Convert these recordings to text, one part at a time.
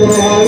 Lord.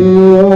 Señor.